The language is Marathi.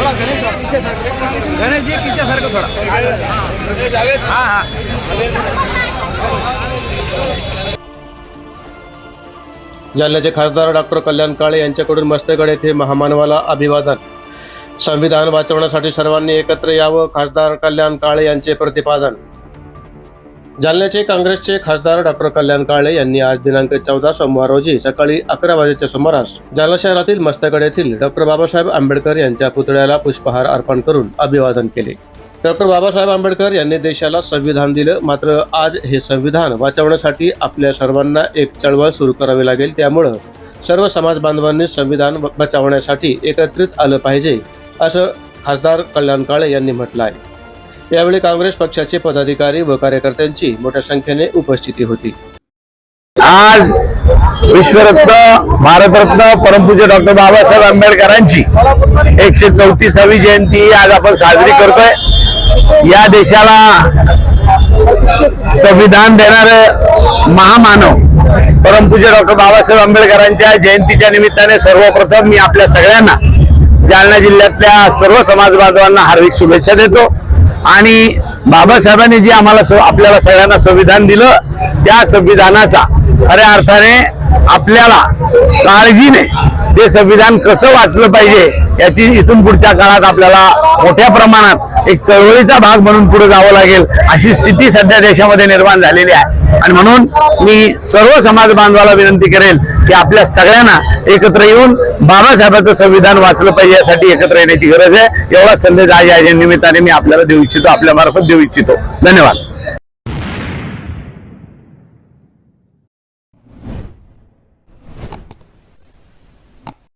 आंबेडकर गणेशजी तिच्यासारखं थोडा हा हा जालन्याचे खासदार डॉक्टर कल्याण काळे यांच्याकडून मस्तगड येथे महामानवाला अभिवादन. संविधान वाचवण्यासाठी सर्वांनी एकत्र यावं खासदार कल्याण काळे यांचे प्रतिपादन. जालन्याचे काँग्रेसचे खासदार डॉक्टर कल्याण काळे यांनी आज दिनांक चौदा सोमवार रोजी सकाळी अकरा वाजेच्या सुमारास जालना शहरातील मस्तगड येथील डॉक्टर बाबासाहेब आंबेडकर यांच्या पुतळ्याला पुष्पहार अर्पण करून अभिवादन केले. डॉक्टर बाबासाहेब आंबेडकर यांनी देशाला संविधान दिलं मात्र आज हे संविधान वाचवण्यासाठी आपल्या सर्वांना एक चळवळ सुरू करावी लागेल त्यामुळं सर्व समाज बांधवांनी संविधान बचावण्यासाठी एकत्रित आलं पाहिजे असं खासदार कल्याण काळे यांनी म्हटलं आहे. यावेळी काँग्रेस पक्षाचे पदाधिकारी व कार्यकर्त्यांची मोठ्या संख्येने उपस्थिती होती. आज विश्वरत्न भारतरत्न परमपूज्य डॉक्टर बाबासाहेब आंबेडकरांची एकशे चौतीसावी जयंती आज आपण साजरी करतोय. या देशाला संविधान देणारे महामानव परमपूज्य डॉक्टर बाबासाहेब आंबेडकरांच्या जयंतीच्या निमित्ताने सर्वप्रथम मी आपल्या सगळ्यांना जालना जिल्ह्यातल्या सर्व समाज बांधवांना हार्दिक शुभेच्छा देतो. आणि बाबासाहेबांनी जे आम्हाला आपल्याला सगळ्यांना संविधान दिलं त्या संविधानाचा खऱ्या अर्थाने आपल्याला काळजीने ते संविधान कसं वाचलं पाहिजे याची इथून पुढच्या काळात आपल्याला मोठ्या प्रमाणात एक चळवळीचा भाग म्हणून पुढे जावं लागेल अशी स्थिती सध्या देशामध्ये निर्माण झालेली आहे. आणि म्हणून मी सर्व समाज बांधवाला विनंती करेल की आपल्या सगळ्यांना एकत्र येऊन बाबासाहेबांचं संविधान वाचलं पाहिजे यासाठी एकत्र येण्याची गरज आहे. एवढा संदेश आज या निमित्ताने मी आपल्याला देऊ इच्छितो आपल्या मार्फत देऊ इच्छितो. धन्यवाद.